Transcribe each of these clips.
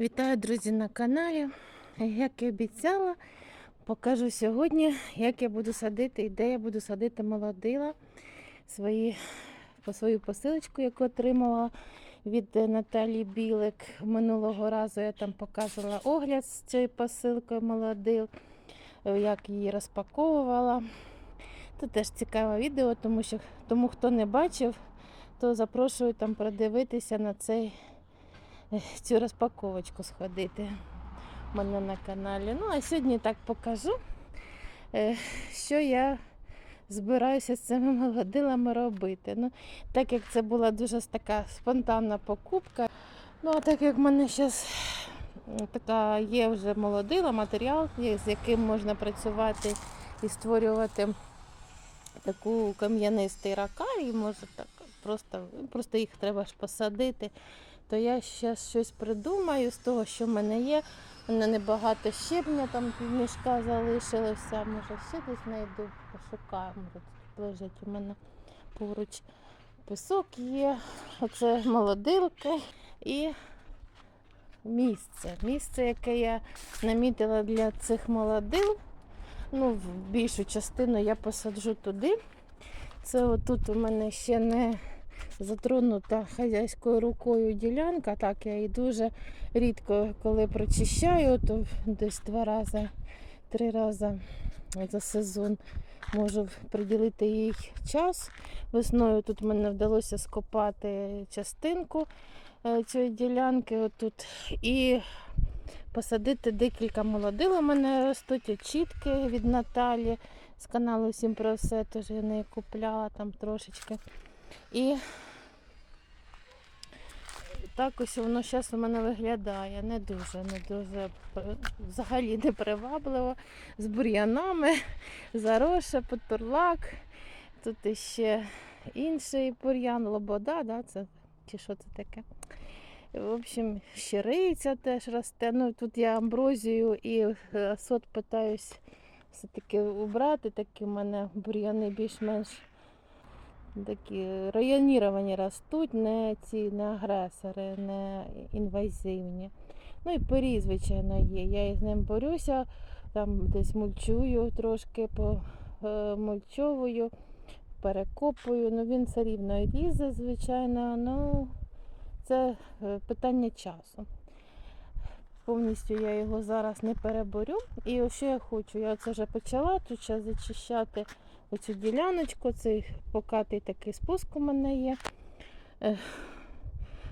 Вітаю, друзі, на каналі. Як і обіцяла, покажу сьогодні, як я буду садити і де я буду садити молодила свої, по свою посилочку, яку отримала від е, Наталії Білик. Минулого разу я там показувала огляд з цією посилкою молодил, е, як її розпаковувала. Це теж цікаве відео, тому що тому хто не бачив, то запрошую там продивитися на цей цю розпаковочку сходити в мене на каналі. Ну, а сьогодні так покажу, е, що я збираюся з цими молодилами робити. Ну, так як це була дуже така спонтанна покупка. Ну, а так як в мене зараз така є вже молодила, матеріал, з яким можна працювати і створювати таку кам'янистий ракарій, може так просто, просто їх треба ж посадити то я ще щось придумаю з того, що в мене є. У мене небагато щебня, там півмішка залишилося. Може ще десь знайду, пошукаю, може лежить у мене поруч. Пісок є, оце молодилки і місце. Місце, яке я намітила для цих молодил. Ну, в більшу частину я посаджу туди. Це отут у мене ще не затронута хазяйською рукою ділянка. Так, я її дуже рідко коли прочищаю, то десь два рази, три рази за сезон можу приділити їй час. Весною тут мене вдалося скопати частинку е, цієї ділянки отут. І посадити декілька молодил. У мене ростуть очітки від Наталі з каналу Всім про все. Тож я неї купляла там трошечки. І так ось воно зараз у мене виглядає. Не дуже, не дуже взагалі не привабливо. З бур'янами, зароша, потурлак. Тут іще інший бур'ян, лобода, да, це, чи що це таке. В общем, щириця теж росте. Ну, тут я амброзію і е, сот питаюсь все-таки убрати. Такі в мене бур'яни більш-менш такі районіровані ростуть, не ці не агресори, не інвазивні. Ну і порій, звичайно, є. Я із ним борюся, там десь мульчую трошки, помульчовую, перекопую. Ну він все рівно різе, звичайно. Ну, це е, питання часу. Повністю я його зараз не переборю. І що я хочу, я це вже почала тут зараз зачищати оцю діляночку, цей покатий такий спуск у мене є.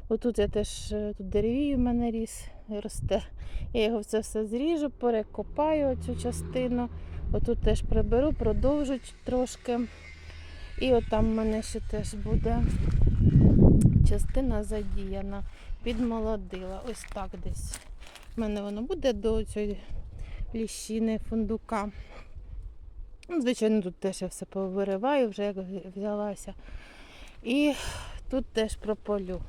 Отут я теж е, тут деревій у мене ріс, росте. Я його це все зріжу, перекопаю цю частину. Отут теж приберу, продовжу трошки. І от там в мене ще теж буде частина задіяна, підмолодила. Ось так десь. У мене воно буде до цієї ліщини фундука. Ну, Звичайно, тут теж я все повириваю, вже як взялася. І тут теж прополю.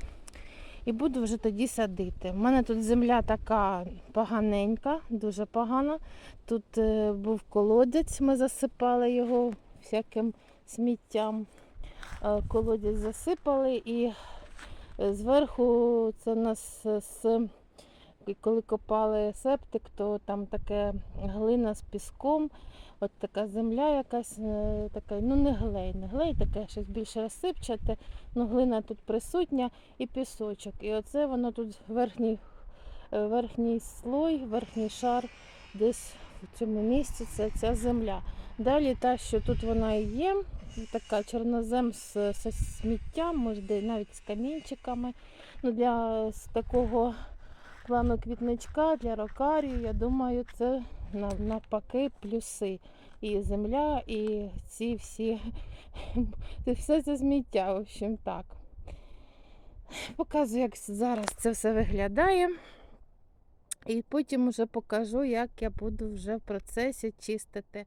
І буду вже тоді садити. У мене тут земля така поганенька, дуже погана. Тут е, був колодязь, ми засипали його всяким сміттям. Е, колодязь засипали і е, зверху це у нас з коли копали септик, то там таке глина з піском, от така земля якась, е, така, ну не глей, не глей, таке щось більш розсипчате, ну глина тут присутня і пісочок. І оце воно тут верхній, е, верхній слой, верхній шар десь в цьому місці це ця земля. Далі та, що тут вона і є, така чорнозем з, з сміттям, може навіть з камінчиками. Ну, для з такого плану квітничка для рокарію, я думаю, це навпаки плюси. І земля, і ці всі все це сміття, в общем так. Показую, як зараз це все виглядає. І потім вже покажу, як я буду вже в процесі чистити.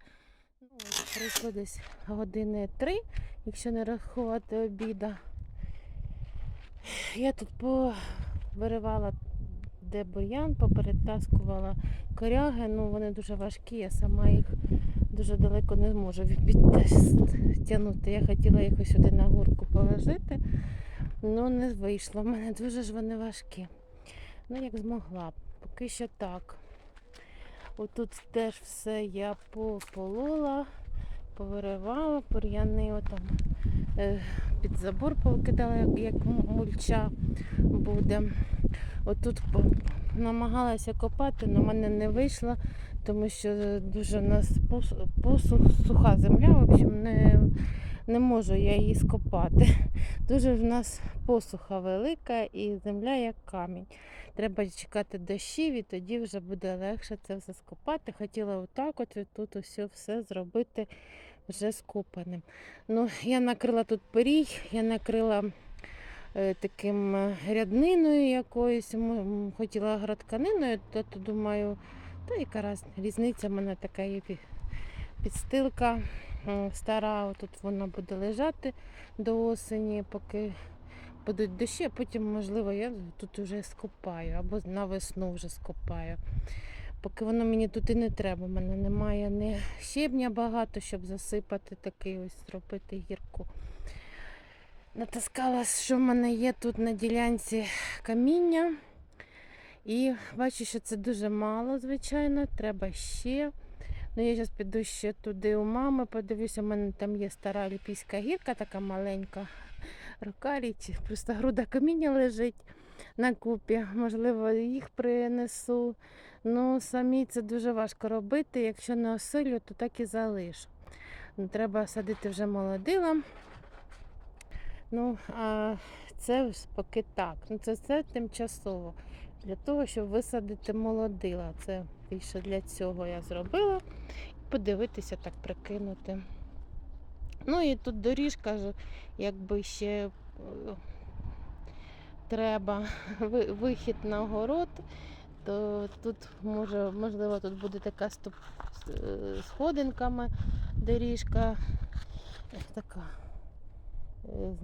Ну, ось пройшло десь години три, якщо не рахувати обіда. Я тут повиривала де бур'ян, поперетаскувала коряги. Ну, вони дуже важкі, я сама їх дуже далеко не зможу підтягнути. Я хотіла їх сюди на горку положити, але не вийшло. У мене дуже ж вони важкі. Ну, як змогла. Поки що так. Отут теж все я пополола, повиривала, бур'яни отам е, під забор повикидала, як, як мульча буде. Отут намагалася копати, але в мене не вийшло, тому що дуже в нас посух, суха земля, в общем, не, не можу я її скопати. Дуже в нас посуха велика і земля як камінь. Треба чекати дощів і тоді вже буде легше це все скопати. Хотіла отак от тут усе все зробити вже скопаним. Ну, я накрила тут пирій, я накрила таким е, рядниною якоюсь, хотіла градканиною, то, то думаю, та яка раз, різниця в мене така є підстилка стара, тут вона буде лежати до осені, поки будуть дощі, а потім, можливо, я тут вже скопаю або на весну вже скопаю. Поки воно мені тут і не треба. У мене немає ні щебня багато, щоб засипати такий ось зробити гірку. Натаскала, що в мене є тут на ділянці каміння. І бачу, що це дуже мало, звичайно, треба ще. Ну, я зараз піду ще туди у мами, подивлюся, у мене там є стара Олімпійська гірка, така маленька рукарі, чи просто груда каміння лежить на купі. Можливо, їх принесу. Ну, самі це дуже важко робити. Якщо не осилю, то так і залишу. Ну, Треба садити вже молодила. Ну, а це поки так. Ну, це все тимчасово. Для того, щоб висадити молодила. Це більше для цього я зробила. Подивитися, так прикинути. Ну і тут доріжка, якби ще е, треба вихід на город, то тут може, можливо, тут буде така стоп сходинками доріжка. Така.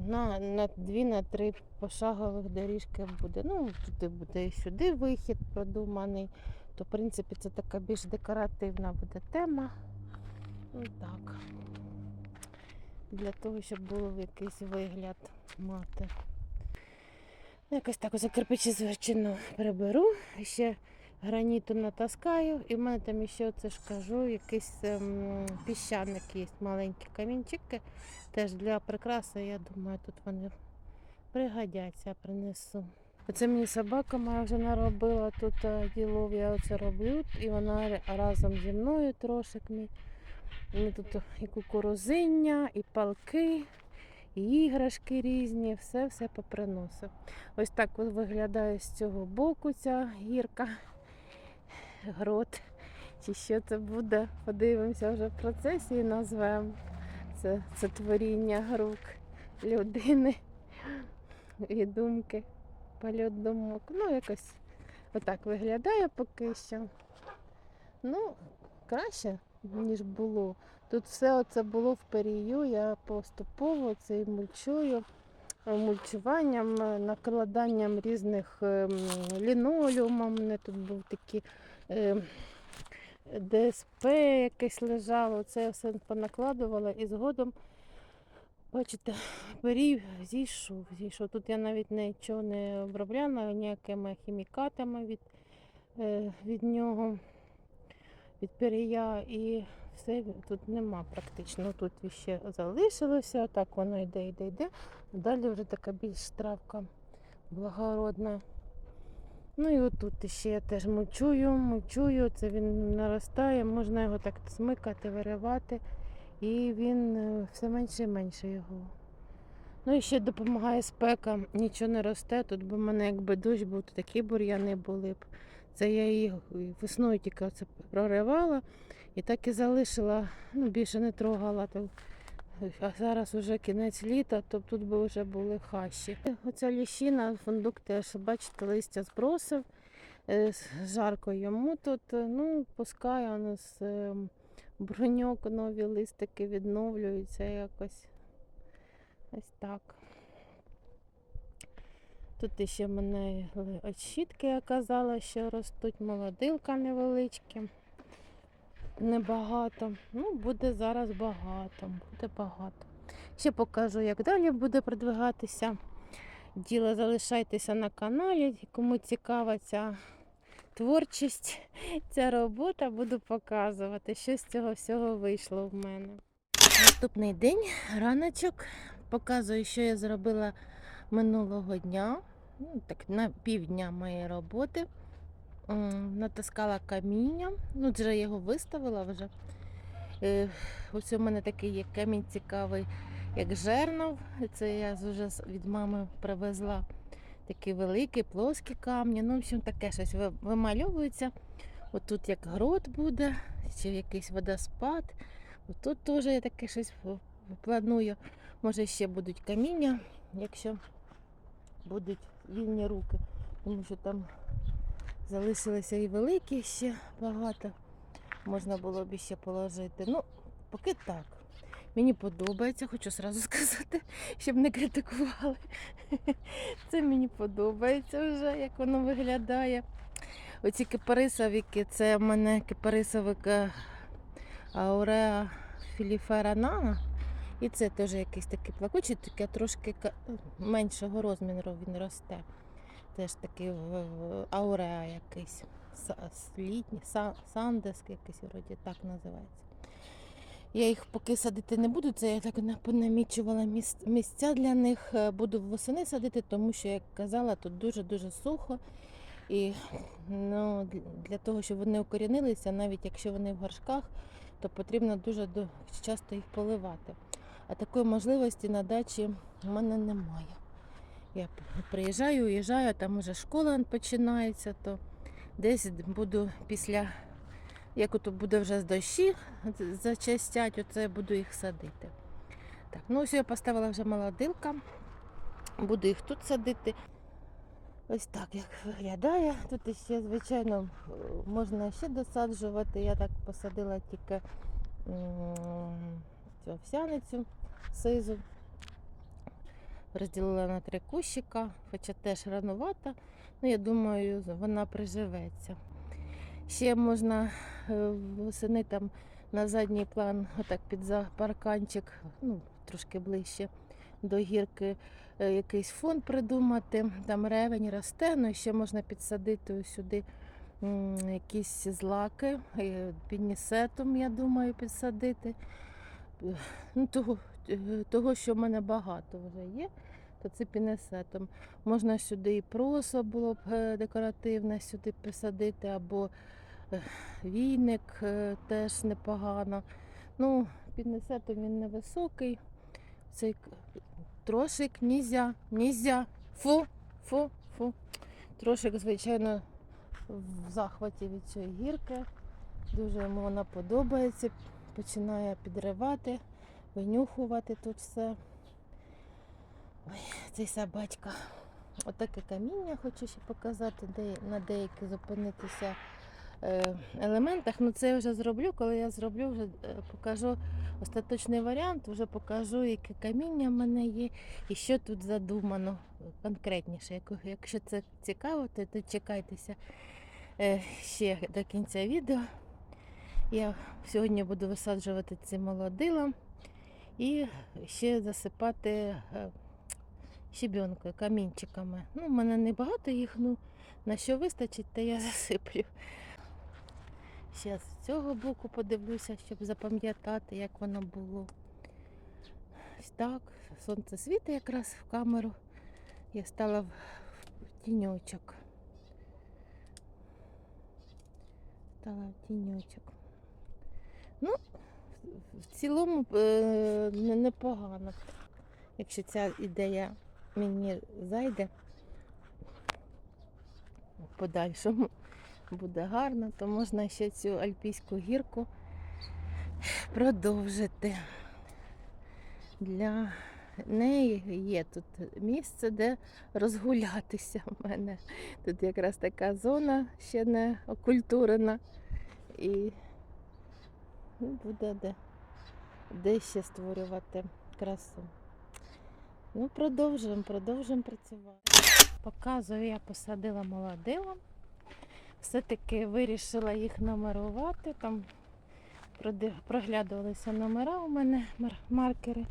На, на дві, на три пошагових доріжки буде. Ну, туди буде і сюди вихід продуманий. То, в принципі, це така більш декоративна буде тема. Ну так. Для того, щоб було якийсь вигляд мати. Ну, Якось так ось кирпичі зверчину приберу, ще граніту натаскаю, і в мене там ще оце ж кажу, якийсь ем, піщаник є, маленькі камінчики. Теж для прикраси, я думаю, тут вони пригодяться, принесу. Оце мені собака моя вже наробила тут е, ділов, я оце роблю, і вона разом зі мною трошик мій. Ми тут і кукурузиння, і палки, і іграшки різні, все все поприносив. Ось так виглядає з цього боку ця гірка, грот. Чи що це буде? Подивимося вже в процесі і назвемо. Це, це творіння рук людини і думки, польот думок. Ну, якось отак виглядає поки що. Ну, краще, ніж було. Тут все це було в перію, я поступово це і мульчую, мульчуванням, накладанням різних ем, лінолеумом. У мене тут був такі е, ДСП якесь лежало. Це все понакладувала і згодом, бачите, перій зійшов, зійшов. Тут я навіть нічого не обробляла ніякими хімікатами від, е, від нього, від перія. І все тут нема практично. Тут ще залишилося, так воно йде, йде, йде. Далі вже така більш травка благородна. Ну і отут ще я теж мульчую, мульчую, це він наростає, можна його так смикати, виривати, і він е, все менше і менше його. Ну і ще допомагає спека, нічого не росте. Тут би в мене якби дощ був, то такі бур'яни були б. Це я її весною тільки оце проривала і так і залишила, ну більше не трогала. А зараз вже кінець літа, то тут би вже були хащі. Оця ліщина, фундук теж, бачите, листя збросив. Е, Жарко йому тут, е, ну, пускай у нас е, броньок, нові листики відновлюються якось. Ось так. Тут ще мене от щітки, я казала, що ростуть молодилка невеличкі. Небагато. Ну, буде зараз багато, буде багато. Ще покажу, як далі буде продвигатися. діло. Залишайтеся на каналі. Кому цікава ця творчість, ця робота, буду показувати, що з цього всього вийшло в мене. Наступний день, раночок. Показую, що я зробила минулого дня. Ну, так, на півдня моєї роботи. М, Натаскала каміння. Ну, вже його виставила вже. Е, Ось у мене такий є камінь цікавий, як жернов. Це я вже від мами привезла. Такі великі, плоскі камні. Ну, в общем, таке щось ви- вимальовується. Отут як грот буде, чи якийсь водоспад. Отут теж я таке щось планую. Може, ще будуть каміння, якщо будуть вільні руки. Тому що там залишилися і великі ще багато. Можна було б ще положити. Ну, поки так. Мені подобається, хочу сразу сказати, щоб не критикували. Це мені подобається вже, як воно виглядає. Оці кипарисовики, це в мене кипарисовик е, Ауреа філіфера Нана. І це теж якийсь такий плакучий, таке трошки меншого розміру він росте. Теж такий ауреа якийсь. Літній, са- сандес якийсь вроді так називається. Я їх поки садити не буду, це я так на- понамічувала місця для них. Е, Буду восени садити, тому що, як казала, тут дуже-дуже сухо. І ну, для того, щоб вони укорінилися, навіть якщо вони в горшках, то потрібно дуже часто їх поливати. А такої можливості на дачі в мене немає. Я приїжджаю, уїжджаю, там вже школа починається, то десь буду після, як ото буде вже з дощі зачастять, оце я буду їх садити. Так, ну ось я поставила вже молодилка, буду їх тут садити. Ось так як виглядає. Тут ще, звичайно, можна ще досаджувати. Я так посадила тільки цю овсяницю сизу. Розділила на три кущика, хоча теж ранувата. Ну, я думаю, вона приживеться. Ще можна е, восени там на задній план, отак під парканчик, ну, трошки ближче до гірки, е, якийсь фон придумати. Там ревень росте, ну ще можна підсадити сюди якісь злаки, е, пінісетом, я думаю, підсадити. Ну, того, того, що в мене багато вже є, то це пінесетом. Можна сюди і просо було б е, декоративне сюди посадити, або війник е, теж непогано. Ну, пінесетом він невисокий. Цей трошик нізя, нізя. Фу, фу, фу. Трошик, звичайно, в захваті від цієї гірки. Дуже йому вона подобається. Починає підривати, винюхувати тут все. Ой, цей собачка. Отаке каміння хочу ще показати, де на деяких зупинитися е, елементах. Ну це я вже зроблю. Коли я зроблю, вже е, покажу остаточний варіант, вже покажу, яке каміння в мене є і що тут задумано конкретніше. Якщо це цікаво, то дочекайтеся е, ще до кінця відео. Я сьогодні буду висаджувати ці молодила і ще засипати щебенкою, камінчиками. Ну, в мене небагато їх, ну на що вистачить, то я засиплю. Ще з цього боку подивлюся, щоб запам'ятати, як воно було. Так. Сонце світить якраз в камеру. Я стала в в тіньочок. Стала в тіньочок. Ну, в цілому е, непогано. Якщо ця ідея мені зайде в подальшому буде гарно, то можна ще цю альпійську гірку продовжити. Для неї є тут місце, де розгулятися в мене. Тут якраз така зона ще не окультурена. І буде де, де ще створювати красу. Ну, продовжуємо, продовжуємо працювати. Показую, я посадила молодила. Все-таки вирішила їх номерувати. Там проглядувалися номера у мене, маркери.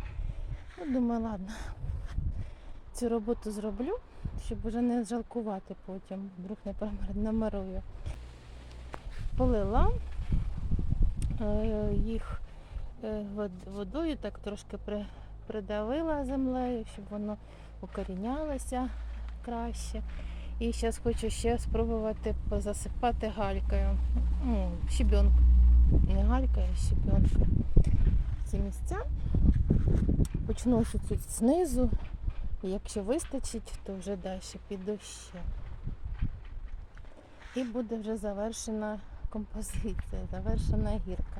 Ну, думаю, ладно, цю роботу зроблю, щоб вже не жалкувати потім, вдруг не промарную. Полила е, їх е, водою, так трошки при, придавила землею, щоб воно укорінялося краще. І зараз хочу ще спробувати позасипати галькою. Ну, щебенку. Не галькою, а щебенкою. Ці місця. Почну тут знизу. І якщо вистачить, то вже далі піду ще. І буде вже завершена композиція, завершена гірка.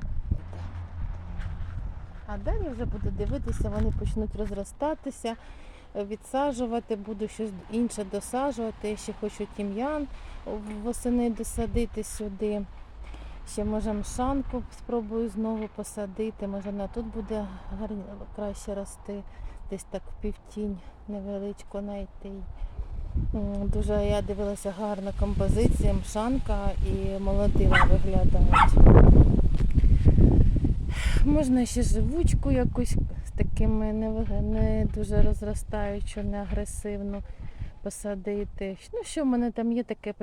А далі вже буду дивитися, вони почнуть розростатися, е, відсаджувати, буду щось інше досаджувати. Я ще хочу тім'ян восени досадити сюди. Ще може мшанку спробую знову посадити. Може вона тут буде краще рости, десь так в півтінь невеличко знайти. Дуже я дивилася гарна композиція, мшанка і молодила виглядають. Можна ще живучку якусь з такими не, дуже розростаючу, не агресивну посадити. Ну, що в мене там є таке,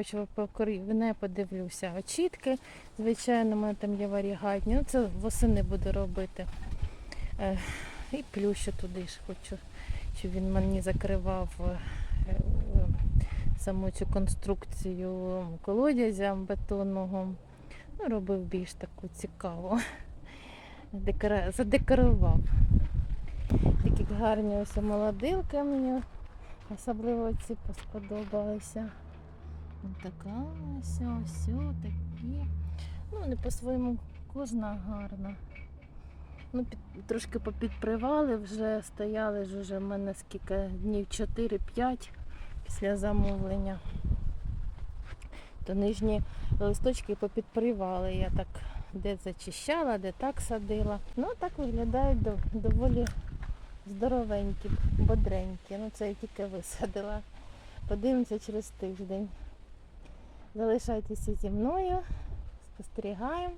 не подивлюся. Очітки, звичайно, в мене там є варігатні. Ну, це восени буду робити. Е, і плющу туди ж хочу, щоб він мені закривав е, саму цю конструкцію колодязя бетонного. Ну, робив більш таку цікаву. Задекорував. Такі гарні ось молодилки мені особливо ці сподобалися. Ось така ось, ось, такі. Ну, вони по-своєму кожна гарна. Ну, під, трошки попідпривали, вже стояли ж уже в мене скільки днів 4-5 після замовлення. То нижні листочки попідпривали. Я так де зачищала, де так садила. Ну, так виглядають доволі здоровенькі, бодренькі. Ну, це я тільки висадила. Подивимося через тиждень. Залишайтеся зі мною, спостерігаємо,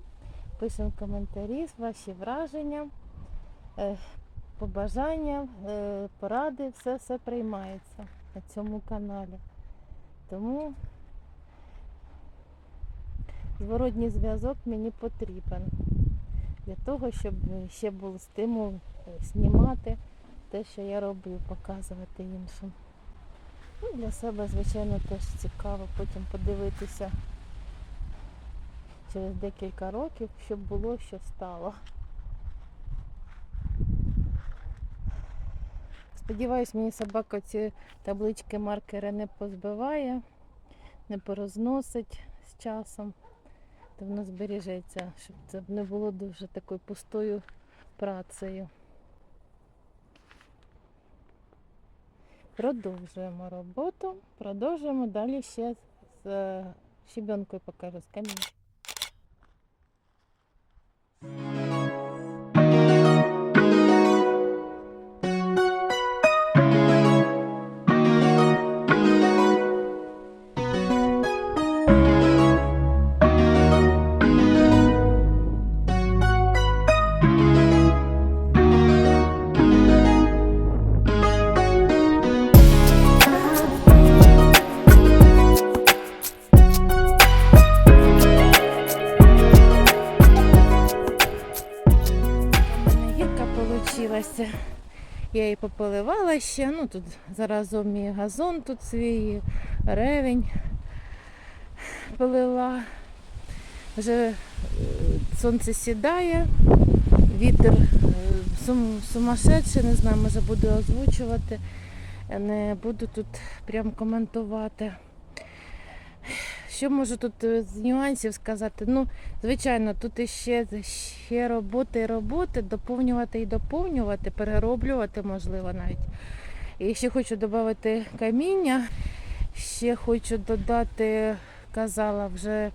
пишемо коментарі, ваші враження, е, побажання, е, поради, все все приймається на цьому каналі. Тому зворотній зв'язок мені потрібен для того, щоб ще був стимул е, знімати те, що я роблю, показувати іншим. Ну, для себе, звичайно, теж цікаво потім подивитися через декілька років, щоб було, що стало. Сподіваюсь, мені собака ці таблички маркери не позбиває, не порозносить з часом, то воно збережеться, щоб це не було дуже такою пустою працею. Продовжуємо роботу, продовжуємо далі ще з щебенкою покажу з камінь. Пополивала ще. Ну тут заразом і газон тут свій, ревень полила. Вже е, сонце сідає, вітер е, сум, сумасшедший, не знаю, може буду озвучувати. Не буду тут прям коментувати. Що можу тут е, з нюансів сказати? Ну, звичайно, тут іще ще роботи і роботи, доповнювати і доповнювати, перероблювати можливо навіть. І ще хочу додати каміння, ще хочу додати, казала вже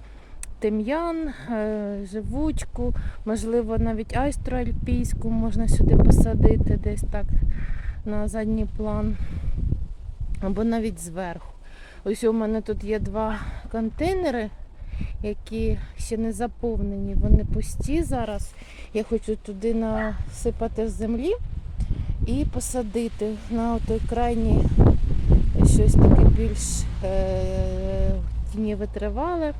тим'ян, е, живучку, можливо, навіть айстру альпійську можна сюди посадити десь так на задній план, або навіть зверху. Ось у мене тут є два контейнери, які ще не заповнені. Вони пусті зараз. Я хочу туди насипати землі і посадити на той крайній щось таке більш е, тіні витривале.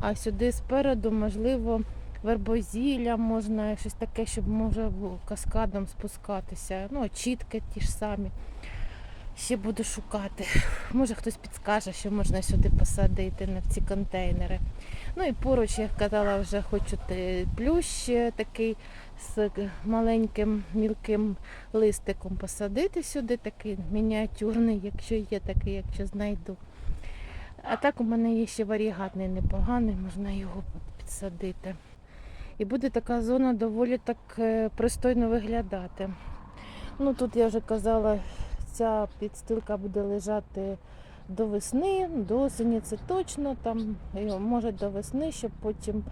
А сюди спереду, можливо, вербозілля можна, щось таке, щоб може каскадом спускатися. Ну, чітки ті ж самі. Ще буду шукати. Може хтось підскаже, що можна сюди посадити на ці контейнери. Ну і поруч, я казала, вже хочу плющ е, такий з маленьким мілким листиком посадити сюди, такий мініатюрний, якщо є такий, якщо знайду. А так у мене є ще варігатний непоганий, можна його підсадити. І буде така зона доволі так е, пристойно виглядати. Ну тут я вже казала, ця підстилка буде лежати до весни, до осені це точно, там може до весни, щоб потім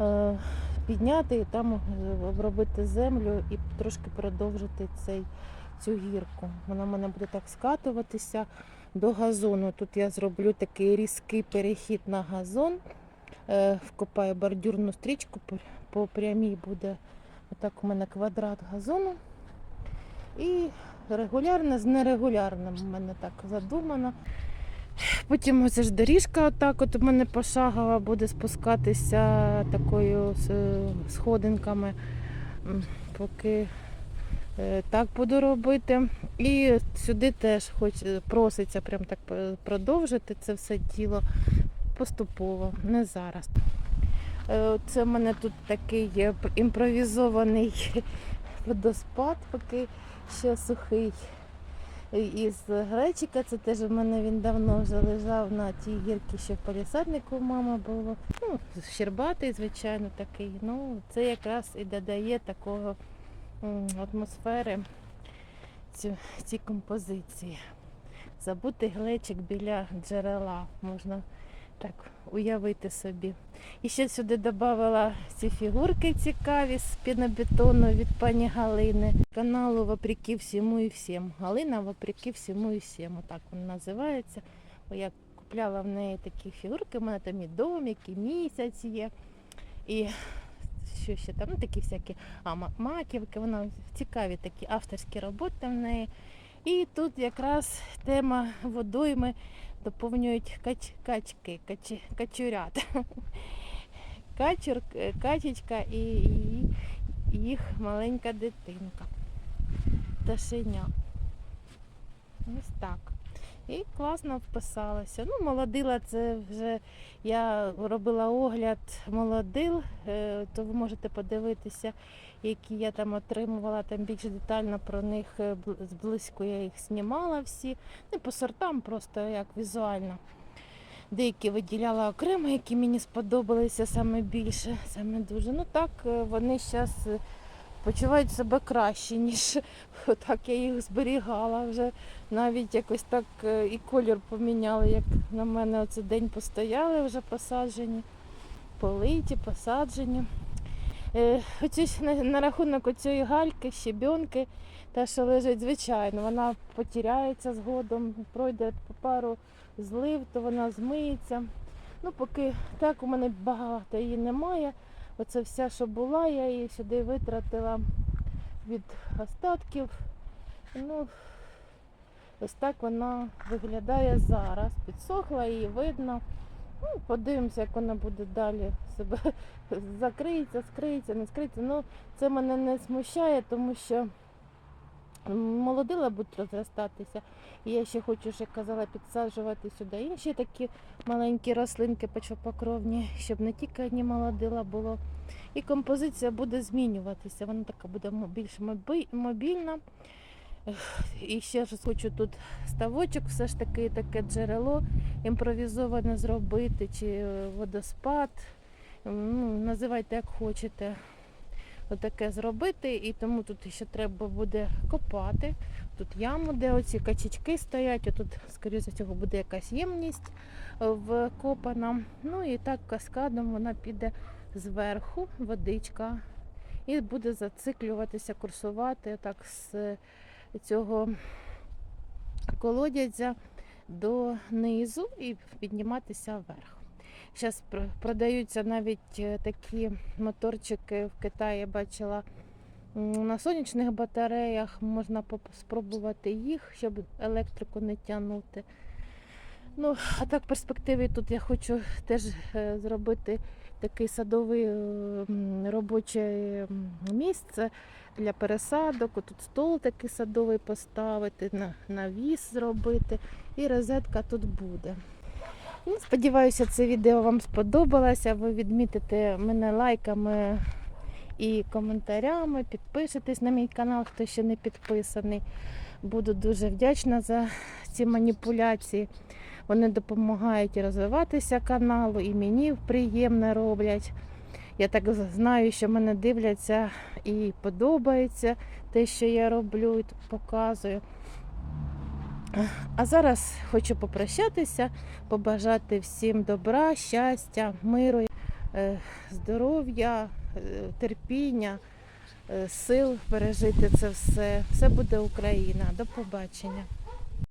е, підняти і там е, обробити землю і трошки продовжити цей, цю гірку. Вона в мене буде так скатуватися до газону. Тут я зроблю такий різкий перехід на газон. Е, Вкопаю бордюрну стрічку, по прямій буде отак у мене квадрат газону. І регулярно з нерегулярним у мене так задумано. Потім оце ж доріжка отак от у мене пошагова буде спускатися такою з- сходинками, поки е, так буду робити. І сюди теж хоч е, проситься прям так е, продовжити це все діло поступово, не зараз. Е, Це в мене тут такий імпровізований водоспад, поки ще сухий. Із гречика, це теж у мене він давно вже лежав на тій гірці, що в палісаднику у мами було. Ну, щербатий, звичайно, такий. Ну, це якраз і додає такого атмосфери цю, композиції. Забутий глечик біля джерела, можна так уявити собі. І ще сюди додавала ці фігурки цікаві з пінобетону від пані Галини. Каналу Вопреки всьому і всім. Галина Вопреки всьому і всім. Отак він називається. Бо я купляла в неї такі фігурки, у мене там і домик, і місяць є. І що ще там, ну такі всякі а, маківки, вона цікаві такі авторські роботи в неї. І тут якраз тема водойми доповнюють кач, качки, кач, качурят. Качур, е, качечка і, їх маленька дитинка. Ташеня. Ось так. І класно вписалася. Ну, молодила це вже я робила огляд молодил, е, то ви можете подивитися, які я там отримувала, там більш детально про них е, бл- зблизьку я їх знімала всі. Не по сортам, просто як візуально. Деякі виділяла окремо, які мені сподобалися саме більше, саме дуже. Ну так, е, вони зараз почувають себе краще, ніж так я їх зберігала вже. Навіть якось так е, і колір поміняли, як на мене оце день постояли вже посаджені, политі, посаджені. Е, оці на, на рахунок оцієї гальки, щебенки, та, що лежить, звичайно, вона потіряється згодом, пройде пару злив, то вона змиється. Ну, поки так у мене багато її немає. Оце вся, що була, я її сюди витратила від остатків. Ну, ось так вона виглядає зараз. Підсохла, її видно. Ну, подивимося, як вона буде далі себе закриється, скриється, не скриється. Ну, це мене не смущає, тому що молодила будуть розростатися. І я ще хочу, як казала, підсаджувати сюди інші такі маленькі рослинки почвопокровні, щоб не тільки одні молодила було. І композиція буде змінюватися. Вона така буде більш мобільна. І ще ж хочу тут ставочок, все ж таки таке джерело імпровізоване зробити, чи е, водоспад. Ну, називайте як хочете. Отаке зробити, і тому тут ще треба буде копати. Тут яму, де оці качечки стоять, тут, скоріше за цього, буде якась ємність е, вкопана. Ну і так каскадом вона піде зверху, водичка, і буде зациклюватися, курсувати так з цього колодязя до низу і підніматися вверх. Зараз продаються навіть е, такі моторчики в Китаї, бачила На сонячних батареях можна спробувати їх, щоб електрику не тягнути. Ну, а так в перспективі тут я хочу теж е, зробити такий садовий е, робоче місце для пересадок. Тут стол такий садовий поставити, на- навіс зробити і розетка тут буде. Сподіваюся, це відео вам сподобалося. Ви відмітите мене лайками і коментарями, підпишитесь на мій канал, хто ще не підписаний. Буду дуже вдячна за ці маніпуляції. Вони допомагають розвиватися каналу і мені приємно роблять. Я так знаю, що мене дивляться і подобається те, що я роблю і показую. А зараз хочу попрощатися, побажати всім добра, щастя, миру, е, здоров'я, е, терпіння, е, сил пережити це все. Все буде Україна. До побачення.